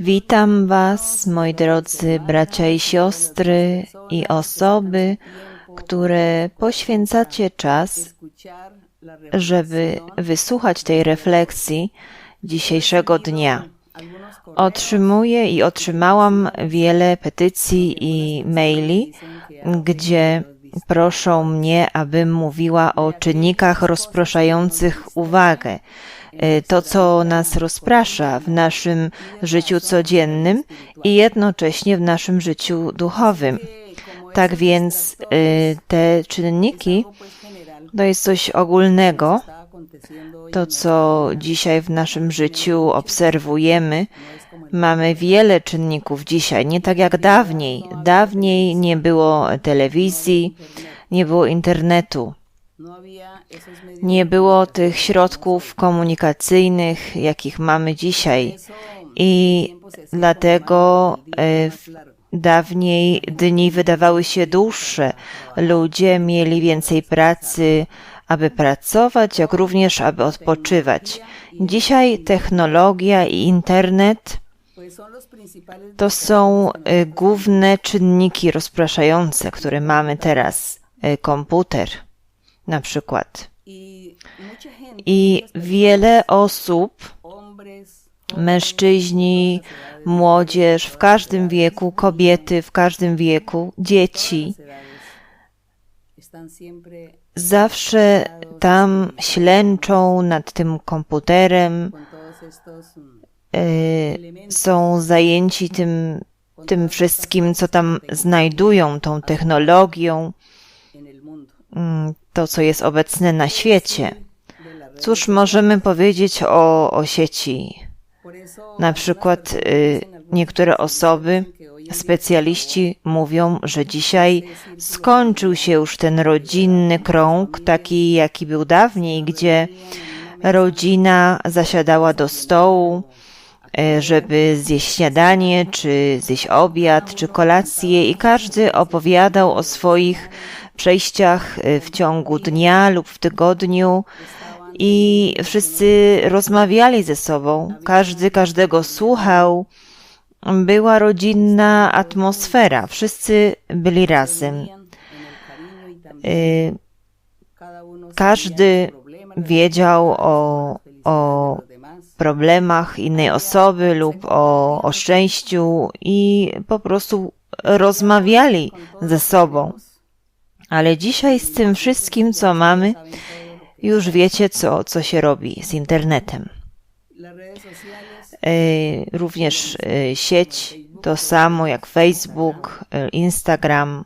Witam Was, moi drodzy bracia i siostry i osoby, które poświęcacie czas, żeby wysłuchać tej refleksji dzisiejszego dnia. Otrzymuję i otrzymałam wiele petycji i maili, gdzie proszą mnie, abym mówiła o czynnikach rozproszających uwagę. To, co nas rozprasza w naszym życiu codziennym i jednocześnie w naszym życiu duchowym. Tak więc y, te czynniki to jest coś ogólnego, to co dzisiaj w naszym życiu obserwujemy. Mamy wiele czynników dzisiaj, nie tak jak dawniej. Dawniej nie było telewizji, nie było internetu. Nie było tych środków komunikacyjnych, jakich mamy dzisiaj. I dlatego e, dawniej dni wydawały się dłuższe. Ludzie mieli więcej pracy, aby pracować, jak również aby odpoczywać. Dzisiaj technologia i internet to są e, główne czynniki rozpraszające, które mamy teraz. E, komputer na przykład. I wiele osób, mężczyźni, młodzież w każdym wieku, kobiety w każdym wieku, dzieci, zawsze tam ślęczą nad tym komputerem, y, są zajęci tym, tym wszystkim, co tam znajdują, tą technologią, mm, to, co jest obecne na świecie. Cóż możemy powiedzieć o, o sieci? Na przykład y, niektóre osoby, specjaliści mówią, że dzisiaj skończył się już ten rodzinny krąg, taki jaki był dawniej, gdzie rodzina zasiadała do stołu, y, żeby zjeść śniadanie, czy zjeść obiad, czy kolację i każdy opowiadał o swoich przejściach y, w ciągu dnia lub w tygodniu i wszyscy rozmawiali ze sobą, każdy każdego słuchał. Była rodzinna atmosfera, wszyscy byli razem. Y, każdy wiedział o, o problemach innej osoby lub o, o szczęściu i po prostu rozmawiali ze sobą. Ale dzisiaj z tym wszystkim, co mamy, już wiecie, co, co się robi z internetem. E, również e, sieć to samo jak Facebook, e, Instagram.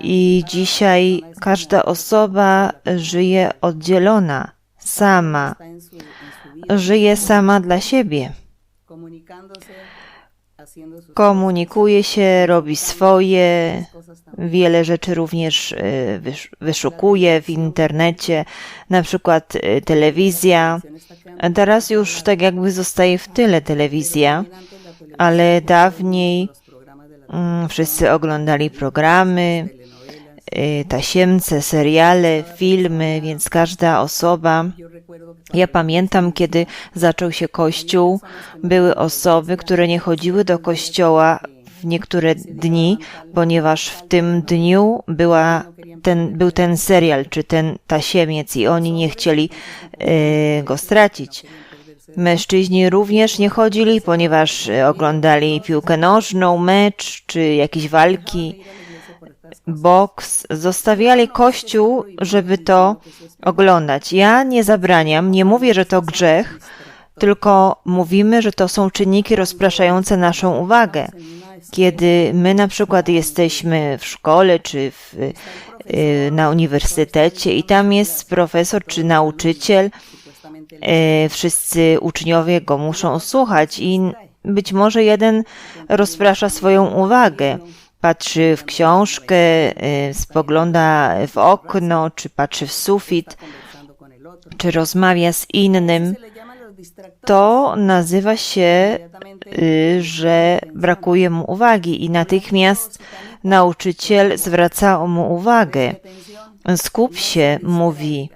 I dzisiaj każda osoba żyje oddzielona, sama, żyje sama dla siebie komunikuje się, robi swoje, wiele rzeczy również e, wyszukuje w internecie, na przykład e, telewizja. Teraz już tak jakby zostaje w tyle telewizja, ale dawniej mm, wszyscy oglądali programy, e, tasiemce, seriale, filmy, więc każda osoba ja pamiętam, kiedy zaczął się kościół, były osoby, które nie chodziły do kościoła w niektóre dni, ponieważ w tym dniu była ten, był ten serial, czy ten tasiemiec i oni nie chcieli e, go stracić. Mężczyźni również nie chodzili, ponieważ oglądali piłkę nożną, mecz czy jakieś walki boks, zostawiali kościół, żeby to oglądać. Ja nie zabraniam, nie mówię, że to grzech, tylko mówimy, że to są czynniki rozpraszające naszą uwagę. Kiedy my na przykład jesteśmy w szkole czy w, y, na uniwersytecie i tam jest profesor czy nauczyciel, y, wszyscy uczniowie go muszą słuchać i być może jeden rozprasza swoją uwagę patrzy w książkę, y, spogląda w okno, czy patrzy w sufit, czy rozmawia z innym, to nazywa się, y, że brakuje mu uwagi i natychmiast nauczyciel zwraca mu uwagę. Skup się, mówi.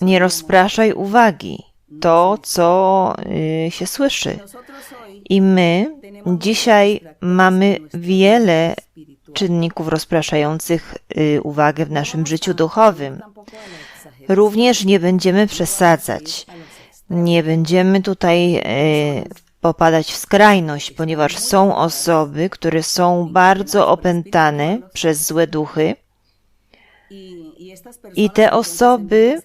Nie rozpraszaj uwagi. To, co y, się słyszy. I my dzisiaj mamy wiele czynników rozpraszających y, uwagę w naszym życiu duchowym. Również nie będziemy przesadzać. Nie będziemy tutaj y, popadać w skrajność, ponieważ są osoby, które są bardzo opętane przez złe duchy. I te osoby,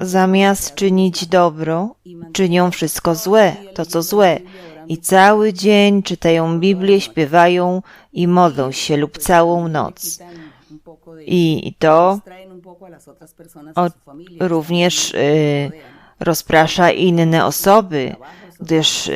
zamiast czynić dobro, czynią wszystko złe, to co złe. I cały dzień czytają Biblię, śpiewają i modlą się lub całą noc. I to również y, rozprasza inne osoby, gdyż e,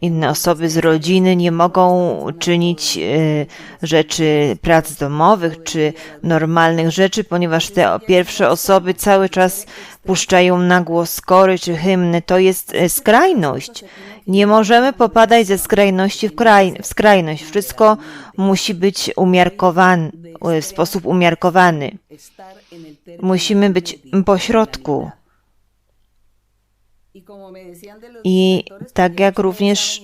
inne osoby z rodziny nie mogą czynić e, rzeczy prac domowych czy normalnych rzeczy, ponieważ te pierwsze osoby cały czas puszczają na głos kory czy hymny. To jest e, skrajność. Nie możemy popadać ze skrajności w, kraj, w skrajność. Wszystko musi być umiarkowane, w sposób umiarkowany. Musimy być pośrodku. I tak jak również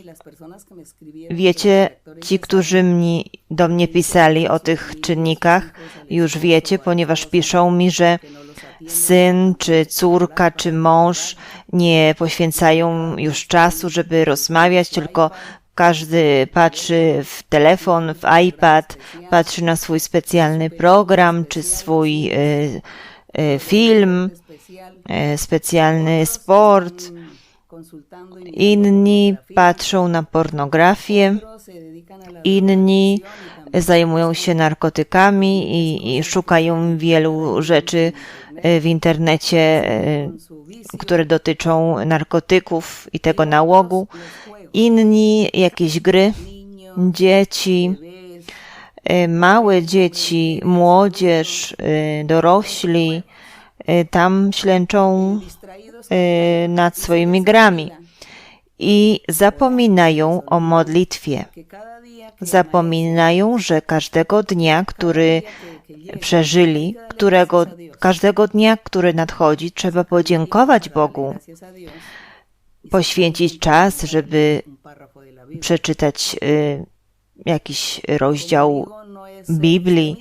wiecie, ci, którzy mnie, do mnie pisali o tych czynnikach, już wiecie, ponieważ piszą mi, że syn, czy córka, czy mąż nie poświęcają już czasu, żeby rozmawiać, tylko każdy patrzy w telefon, w iPad, patrzy na swój specjalny program, czy swój y, y, film, y, specjalny sport. Inni patrzą na pornografię, inni zajmują się narkotykami i, i szukają wielu rzeczy e, w internecie, e, które dotyczą narkotyków i tego nałogu. Inni jakieś gry, dzieci, e, małe dzieci, młodzież, dorośli, tam ślęczą nad swoimi grami i zapominają o modlitwie. Zapominają, że każdego dnia, który przeżyli, którego, każdego dnia, który nadchodzi, trzeba podziękować Bogu, poświęcić czas, żeby przeczytać y, jakiś rozdział Biblii.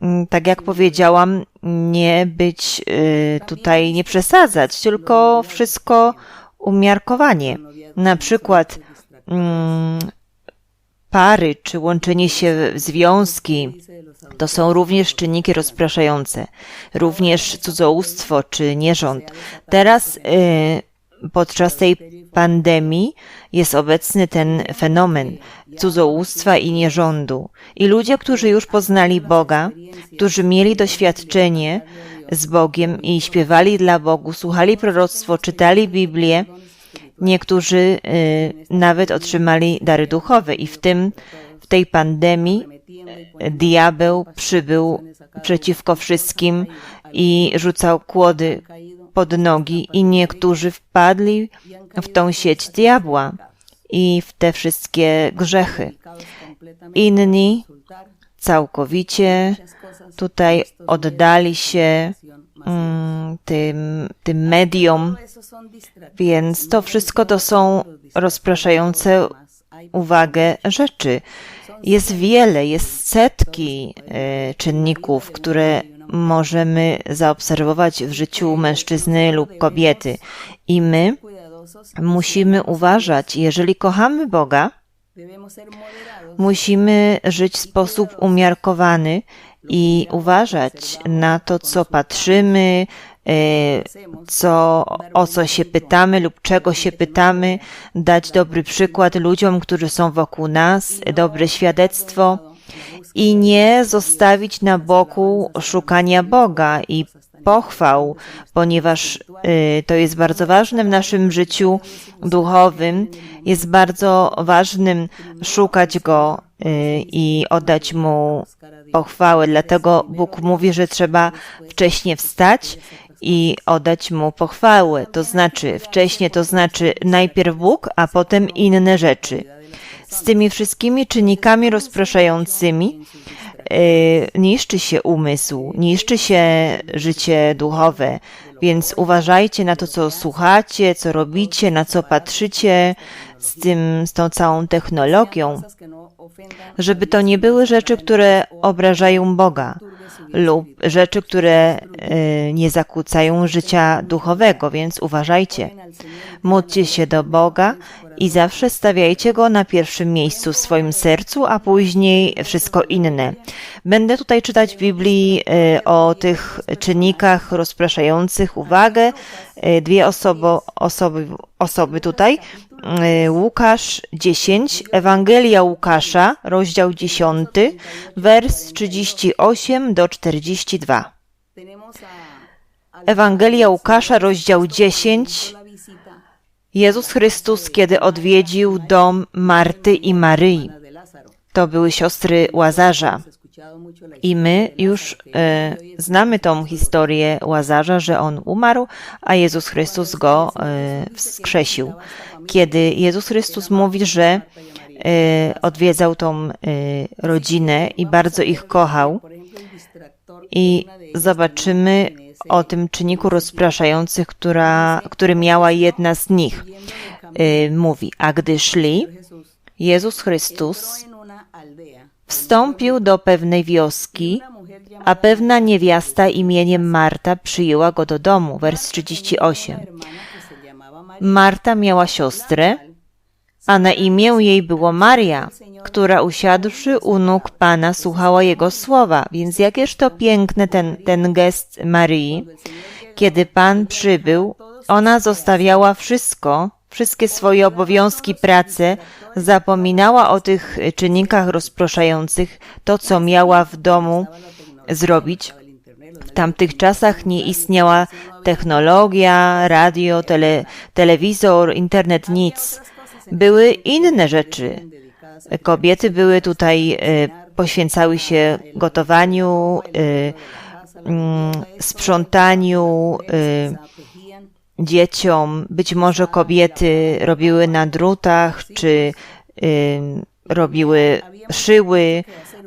Mm, tak jak powiedziałam, nie być y, tutaj, nie przesadzać, tylko wszystko umiarkowanie. Na przykład mm, pary czy łączenie się w związki to są również czynniki rozpraszające, również cudzołóstwo czy nierząd. Teraz y, podczas tej pandemii jest obecny ten fenomen cudzołóstwa i nierządu. I ludzie, którzy już poznali Boga, którzy mieli doświadczenie z Bogiem i śpiewali dla Bogu, słuchali proroctwo, czytali Biblię, niektórzy y, nawet otrzymali dary duchowe i w tym, w tej pandemii diabeł przybył przeciwko wszystkim i rzucał kłody pod nogi i niektórzy wpadli w tą sieć diabła i w te wszystkie grzechy. Inni całkowicie tutaj oddali się mm, tym, tym mediom, więc to wszystko to są rozpraszające uwagę rzeczy. Jest wiele, jest setki y, czynników, które możemy zaobserwować w życiu mężczyzny lub kobiety. I my musimy uważać, jeżeli kochamy Boga, musimy żyć w sposób umiarkowany i uważać na to, co patrzymy, e, co, o co się pytamy lub czego się pytamy, dać dobry przykład ludziom, którzy są wokół nas, dobre świadectwo i nie zostawić na boku szukania Boga i pochwał, ponieważ y, to jest bardzo ważne w naszym życiu duchowym. Jest bardzo ważnym szukać Go y, i oddać Mu pochwałę. Dlatego Bóg mówi, że trzeba wcześniej wstać i oddać Mu pochwałę. To znaczy, wcześniej to znaczy najpierw Bóg, a potem inne rzeczy. Z tymi wszystkimi czynnikami rozpraszającymi Y, niszczy się umysł, niszczy się życie duchowe. Więc uważajcie na to, co słuchacie, co robicie, na co patrzycie z, tym, z tą całą technologią, żeby to nie były rzeczy, które obrażają Boga lub rzeczy, które e, nie zakłócają życia duchowego, więc uważajcie. Módlcie się do Boga i zawsze stawiajcie Go na pierwszym miejscu w swoim sercu, a później wszystko inne. Będę tutaj czytać w Biblii e, o tych czynnikach rozpraszających uwagę. E, dwie osoby, osoby, osoby tutaj. Łukasz 10, Ewangelia Łukasza, rozdział 10, wers 38 do 42. Ewangelia Łukasza, rozdział 10. Jezus Chrystus, kiedy odwiedził dom Marty i Maryi. To były siostry Łazarza. I my już e, znamy tą historię Łazarza, że on umarł, a Jezus Chrystus go e, wskrzesił. Kiedy Jezus Chrystus mówi, że e, odwiedzał tą e, rodzinę i bardzo ich kochał, i zobaczymy o tym czynniku rozpraszających, która, który miała jedna z nich. E, mówi, a gdy szli, Jezus Chrystus Wstąpił do pewnej wioski, a pewna niewiasta imieniem Marta przyjęła go do domu. Wers 38. Marta miała siostrę, a na imię jej było Maria, która usiadłszy u nóg Pana słuchała Jego słowa. Więc jakież to piękny ten, ten gest Marii. Kiedy Pan przybył, ona zostawiała wszystko, wszystkie swoje obowiązki, pracę, zapominała o tych czynnikach rozproszających, to co miała w domu zrobić. W tamtych czasach nie istniała technologia, radio, tele, telewizor, internet, nic. Były inne rzeczy. Kobiety były tutaj, e, poświęcały się gotowaniu, e, mm, sprzątaniu, e, dzieciom. Być może kobiety robiły na drutach, czy y, robiły, szyły.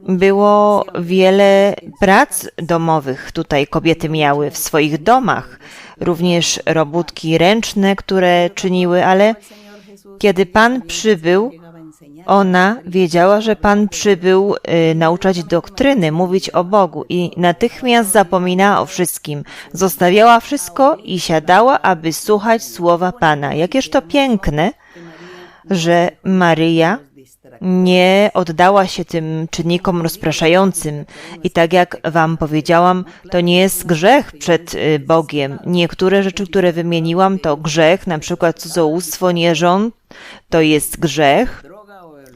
Było wiele prac domowych tutaj kobiety miały w swoich domach, również robótki ręczne, które czyniły, ale kiedy Pan przybył, ona wiedziała, że Pan przybył y, nauczać doktryny, mówić o Bogu i natychmiast zapominała o wszystkim. Zostawiała wszystko i siadała, aby słuchać słowa Pana. Jakież to piękne, że Maryja nie oddała się tym czynnikom rozpraszającym. I tak jak Wam powiedziałam, to nie jest grzech przed y, Bogiem. Niektóre rzeczy, które wymieniłam, to grzech, na przykład cudzołóstwo, nierząd, to jest grzech.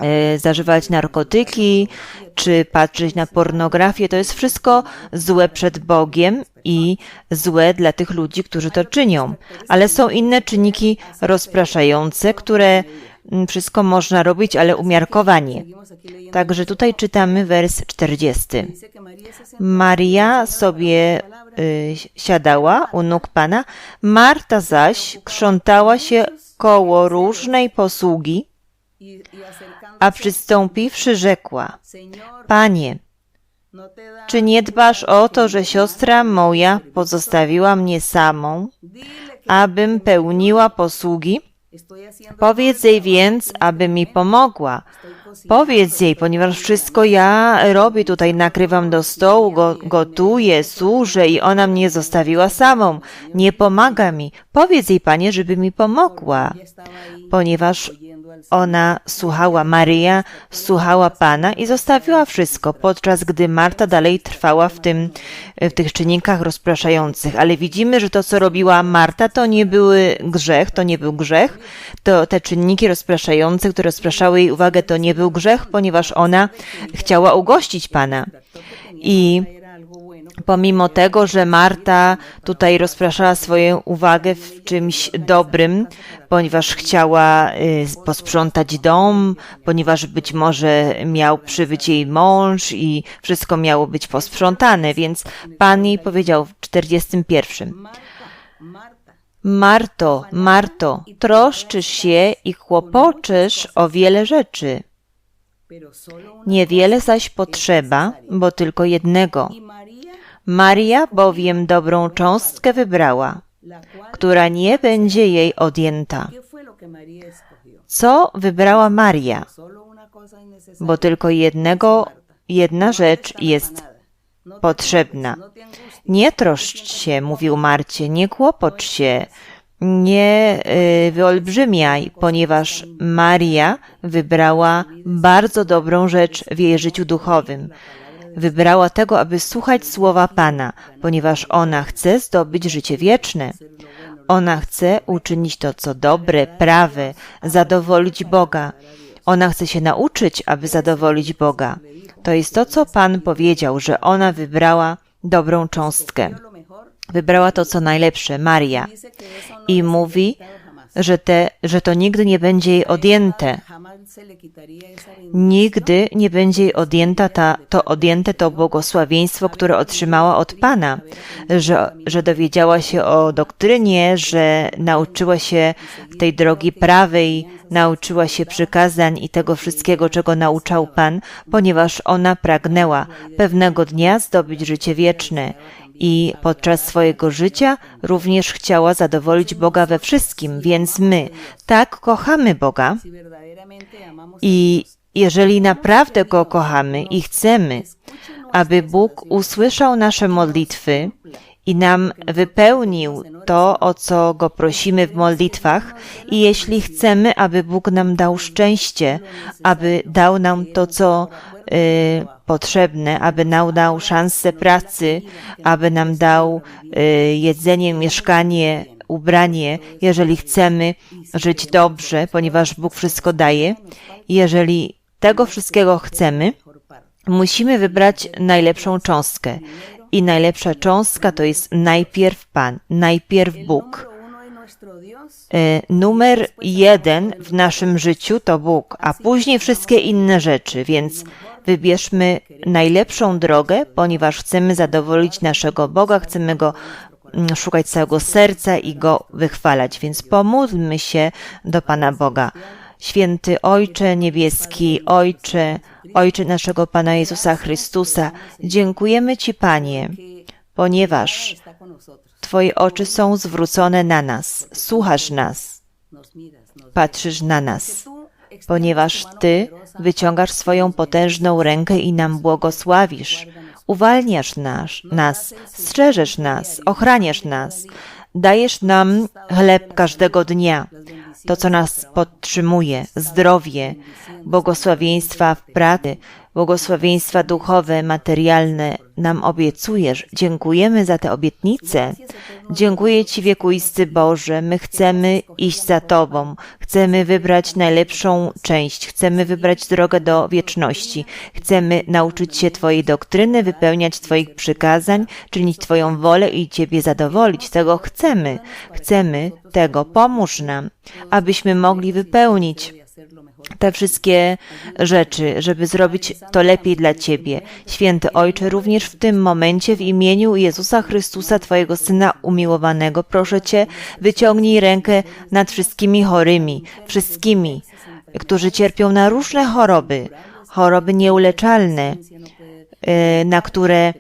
E, zażywać narkotyki, czy patrzeć na pornografię, to jest wszystko złe przed Bogiem i złe dla tych ludzi, którzy to czynią. Ale są inne czynniki rozpraszające, które mm, wszystko można robić, ale umiarkowanie. Także tutaj czytamy wers 40. Maria sobie y, siadała u nóg Pana, Marta zaś krzątała się koło różnej posługi, a przystąpiwszy rzekła, Panie, czy nie dbasz o to, że siostra moja pozostawiła mnie samą, abym pełniła posługi? Powiedz jej więc, aby mi pomogła. Powiedz jej, ponieważ wszystko ja robię tutaj, nakrywam do stołu, go, gotuję, służę i ona mnie zostawiła samą. Nie pomaga mi. Powiedz jej, panie, żeby mi pomogła, ponieważ ona słuchała Maryja, słuchała Pana i zostawiła wszystko, podczas gdy Marta dalej trwała w, tym, w tych czynnikach rozpraszających. Ale widzimy, że to, co robiła Marta, to nie były grzech, to nie był grzech. To te czynniki rozpraszające, które rozpraszały jej uwagę, to nie był grzech, ponieważ ona chciała ugościć Pana. I pomimo tego, że Marta tutaj rozpraszała swoją uwagę w czymś dobrym, ponieważ chciała y, posprzątać dom, ponieważ być może miał przybyć jej mąż i wszystko miało być posprzątane, więc Pan jej powiedział w 41. Marto, Marto, troszczysz się i kłopoczesz o wiele rzeczy. Niewiele zaś potrzeba, bo tylko jednego. Maria bowiem dobrą cząstkę wybrała, która nie będzie jej odjęta. Co wybrała Maria? Bo tylko jednego, jedna rzecz jest potrzebna. Nie troszcz się, mówił Marcie, nie kłopocz się, nie y, wyolbrzymiaj, ponieważ Maria wybrała bardzo dobrą rzecz w jej życiu duchowym. Wybrała tego, aby słuchać słowa Pana, ponieważ ona chce zdobyć życie wieczne. Ona chce uczynić to, co dobre, prawe, zadowolić Boga. Ona chce się nauczyć, aby zadowolić Boga. To jest to, co Pan powiedział, że ona wybrała dobrą cząstkę. Wybrała to, co najlepsze, Maria. I mówi, że, te, że to nigdy nie będzie jej odjęte. Nigdy nie będzie jej odjęta ta, to odjęte to błogosławieństwo, które otrzymała od Pana, że, że dowiedziała się o doktrynie, że nauczyła się tej drogi prawej, nauczyła się przykazań i tego wszystkiego, czego nauczał Pan, ponieważ ona pragnęła pewnego dnia zdobyć życie wieczne i podczas swojego życia również chciała zadowolić Boga we wszystkim, więc my tak kochamy Boga. I jeżeli naprawdę Go kochamy i chcemy, aby Bóg usłyszał nasze modlitwy i nam wypełnił to, o co Go prosimy w modlitwach, i jeśli chcemy, aby Bóg nam dał szczęście, aby dał nam to, co potrzebne, aby nam dał szansę pracy, aby nam dał y, jedzenie, mieszkanie, ubranie, jeżeli chcemy żyć dobrze, ponieważ Bóg wszystko daje. Jeżeli tego wszystkiego chcemy, musimy wybrać najlepszą cząstkę. I najlepsza cząstka to jest najpierw Pan, najpierw Bóg. E, numer jeden w naszym życiu to Bóg, a później wszystkie inne rzeczy, więc wybierzmy najlepszą drogę, ponieważ chcemy zadowolić naszego Boga, chcemy Go mm, szukać całego serca i Go wychwalać, więc pomódlmy się do Pana Boga. Święty Ojcze Niebieski, Ojcze, Ojcze naszego Pana Jezusa Chrystusa, dziękujemy Ci, Panie, ponieważ Twoje oczy są zwrócone na nas, słuchasz nas, patrzysz na nas, ponieważ Ty wyciągasz swoją potężną rękę i nam błogosławisz, uwalniasz nas, nas strzeżesz nas, ochraniasz nas, dajesz nam chleb każdego dnia, to, co nas podtrzymuje, zdrowie, błogosławieństwa w pracy, błogosławieństwa duchowe, materialne nam obiecujesz. Dziękujemy za te obietnice. Dziękuję Ci, wiekuisty Boże. My chcemy iść za Tobą. Chcemy wybrać najlepszą część. Chcemy wybrać drogę do wieczności. Chcemy nauczyć się Twojej doktryny, wypełniać Twoich przykazań, czynić Twoją wolę i Ciebie zadowolić. Tego chcemy. Chcemy tego. Pomóż nam, abyśmy mogli wypełnić te wszystkie rzeczy, żeby zrobić to lepiej dla Ciebie. Święty Ojcze, również w tym momencie w imieniu Jezusa Chrystusa, Twojego Syna umiłowanego, proszę Cię, wyciągnij rękę nad wszystkimi chorymi, wszystkimi, którzy cierpią na różne choroby, choroby nieuleczalne, e, na które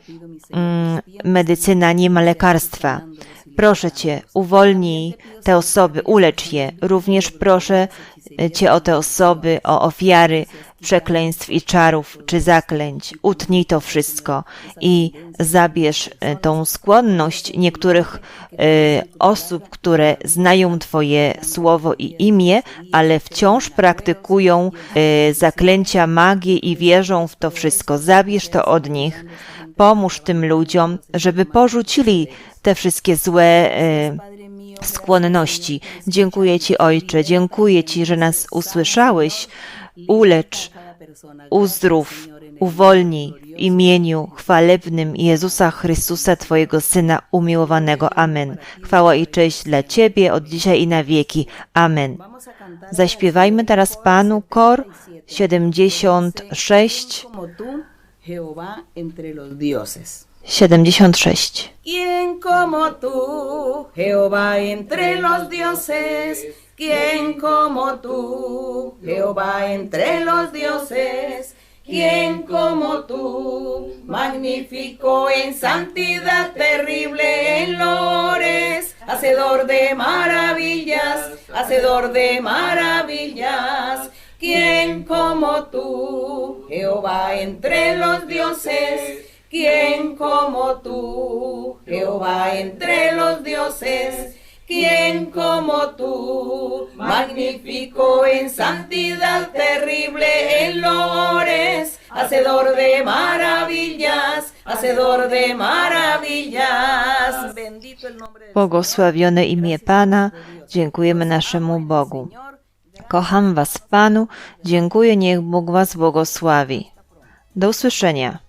mm, medycyna nie ma lekarstwa. Proszę Cię, uwolnij te osoby, ulecz je. Również proszę Cię o te osoby, o ofiary przekleństw i czarów czy zaklęć. Utnij to wszystko i zabierz e, tą skłonność niektórych y, osób, które znają Twoje słowo i imię, ale wciąż praktykują y, zaklęcia, magię i wierzą w to wszystko. Zabierz to od nich. Pomóż tym ludziom, żeby porzucili te wszystkie złe y, skłonności. Dziękuję Ci, Ojcze, dziękuję Ci, że nas usłyszałeś. Ulecz, uzdrów, uwolnij w imieniu chwalebnym Jezusa Chrystusa, Twojego Syna umiłowanego. Amen. Chwała i cześć dla Ciebie od dzisiaj i na wieki. Amen. Zaśpiewajmy teraz Panu kor 76. 76. ¿Quién como tú, Jehová entre los dioses? ¿Quién como tú, Jehová entre los dioses? ¿Quién como tú? Magnífico en santidad, terrible en lores, hacedor de maravillas, hacedor de maravillas. ¿Quién como tú? Jehová entre los dioses. ¿Quién como tú? Jehová entre los dioses. ¿Quién como tú? Magnífico en santidad, terrible en lores, hacedor de maravillas, hacedor de maravillas. Bendito el nombre del Błogosławione imię Pana, dziękujemy naszemu Bogu. Kocham Was Panu, dziękuję, niech Bóg Was błogosławi. Do usłyszenia.